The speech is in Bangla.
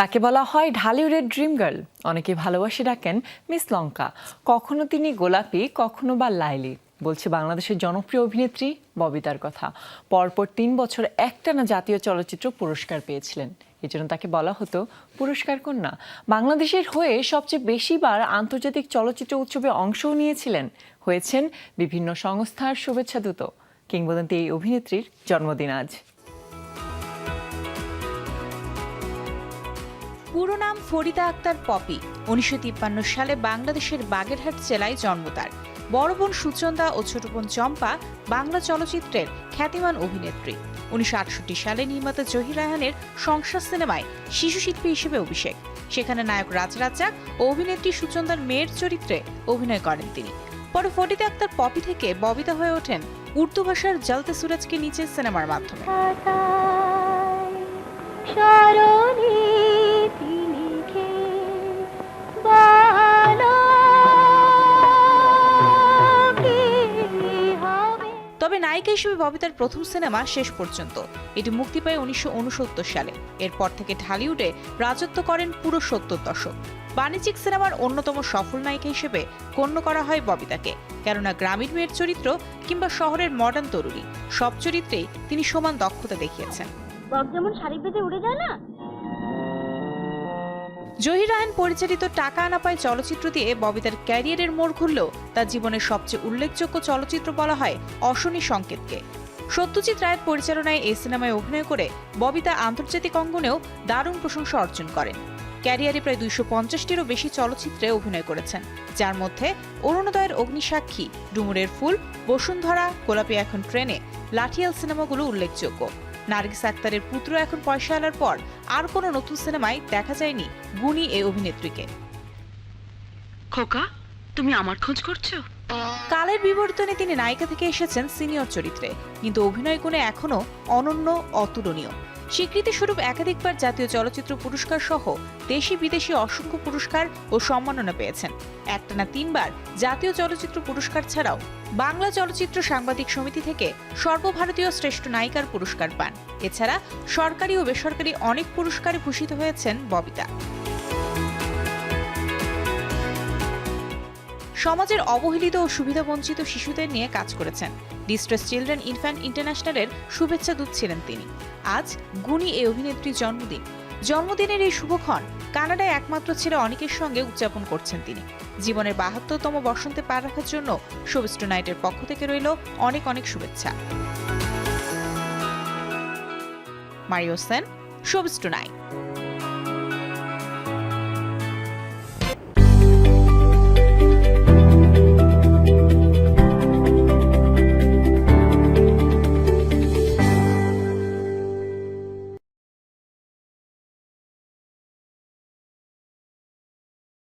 তাকে বলা হয় ঢালিউডের ড্রিম গার্ল। অনেকে ভালোবাসে ডাকেন মিস লঙ্কা। কখনো তিনি গোলাপি, কখনো বা লাইলি, বলছে বাংলাদেশের জনপ্রিয় অভিনেত্রী ববিতার কথা। পরপর তিন বছর একটানা জাতীয় চলচ্চিত্র পুরস্কার পেয়েছিলেন। এজন্য তাকে বলা হতো পুরস্কার কন্যা। বাংলাদেশের হয়ে সবচেয়ে বেশিবার আন্তর্জাতিক চলচ্চিত্র উৎসবে অংশও নিয়েছিলেন। হয়েছেন বিভিন্ন সংস্থার শুভেচ্ছা দূত। কিংবদন্তি এই অভিনেত্রীর জন্মদিন আজ। পুরো নাম ফরিদা আক্তার পপি। উনিশশো তিপ্পান্ন সালে বাংলাদেশের বাগেরহাট জেলায় জন্ম তার। বড় বোন সুচন্দা ও ছোট বোন চম্পা বাংলা চলচ্চিত্রের খ্যাতিমান অভিনেত্রী। উনিশশো সালে নির্মাতা জহির রায়হানের সংসার সিনেমায় শিশু শিল্পী হিসেবে অভিষেক। সেখানে নায়ক রাজ রাজ্জাক ও অভিনেত্রী সুচন্দার মেয়ের চরিত্রে অভিনয় করেন তিনি। পরে ফরিদা আক্তার পপি থেকে ববিতা হয়ে ওঠেন উর্দু ভাষার জলতে সুরজকে নিচে সিনেমার মাধ্যমে। তবে নায়িকা হিসেবে ববিতার প্রথম সিনেমা শেষ পর্যন্ত। এটি মুক্তি পায় উনিশশো উনসত্তর সালে। এরপর থেকে ঢালিউডে রাজত্ব করেন পুরো সত্তর দশক। বাণিজ্যিক সিনেমার অন্যতম সফল নায়িকা হিসেবে গণ্য করা হয় ববিতাকে, কেননা গ্রামীণ মেয়ের চরিত্র কিংবা শহরের মডার্ন তরুণী, সব চরিত্রেই তিনি সমান দক্ষতা দেখিয়েছেন। যেমন শাড়ি উড়ে যায় না জহির রায়হান পরিচালিত টাকা আনা পায় চলচ্চিত্র দিয়ে ববিতার ক্যারিয়ারের মোড় ঘুরলেও তার জীবনের সবচেয়ে উল্লেখযোগ্য চলচ্চিত্র বলা হয় অশনি সংকেতকে। সত্যজিৎ রায়ের পরিচালনায় এই সিনেমায় অভিনয় করে ববিতা আন্তর্জাতিক অঙ্গনেও দারুণ প্রশংসা অর্জন করেন। ক্যারিয়ারে প্রায় দুইশো পঞ্চাশটিরও বেশি চলচ্চিত্রে অভিনয় করেছেন, যার মধ্যে অরুণোদয়ের অগ্নিসাক্ষী, ডুমুরের ফুল, বসুন্ধরা, গোলাপি এখন ট্রেনে, লাঠিয়াল সিনেমাগুলো উল্লেখযোগ্য। নার্গিস আক্তারের পুত্র এখন পয়সা আনার পর আর কোনো নতুন সিনেমায় দেখা যায়নি গুণী এই অভিনেত্রীকে। খোকা তুমি আমার খোঁজ করছ? কালের বিবর্তনে তিনি নায়িকা থেকে এসেছেন সিনিয়র চরিত্রে কিন্তু অভিনয় গুণে এখনও অনন্য অতুলনীয়। স্বীকৃতি স্বরূপ একাধিকবার জাতীয় চলচ্চিত্র পুরস্কার সহ দেশি বিদেশি অসংখ্য পুরস্কার ও সম্মাননা পেয়েছেন। একটানা তিনবার জাতীয় চলচ্চিত্র পুরস্কার ছাড়াও বাংলা চলচ্চিত্র সাংবাদিক সমিতি থেকে সর্বভারতীয় শ্রেষ্ঠ নায়িকার পুরস্কার পান। এছাড়া সরকারি ও বেসরকারি অনেক পুরস্কারে ভূষিত হয়েছেন ববিতা। সমাজের অবহেলিত ও সুবিধাবঞ্চিত শিশুদের নিয়ে কাজ করেছেন। ডিস্ট্রেস চিলড্রেন ইনফ্যান্ট ইন্টারন্যাশনালের শুভেচ্ছা দূত ছিলেন তিনি। আজ গুণী এই অভিনেত্রীর জন্মদিন। জন্মদিনের এই শুভক্ষণ কানাডায় একমাত্র ছেলে অনেকের সঙ্গে উদযাপন করছেন তিনি। জীবনের বাহাত্তরতম বসন্তে পা রাখার জন্য শোভিস্ট নাইটের পক্ষ থেকে রইল অনেক অনেক শুভেচ্ছা। মারিও সেন শোভিস্ট নাইট।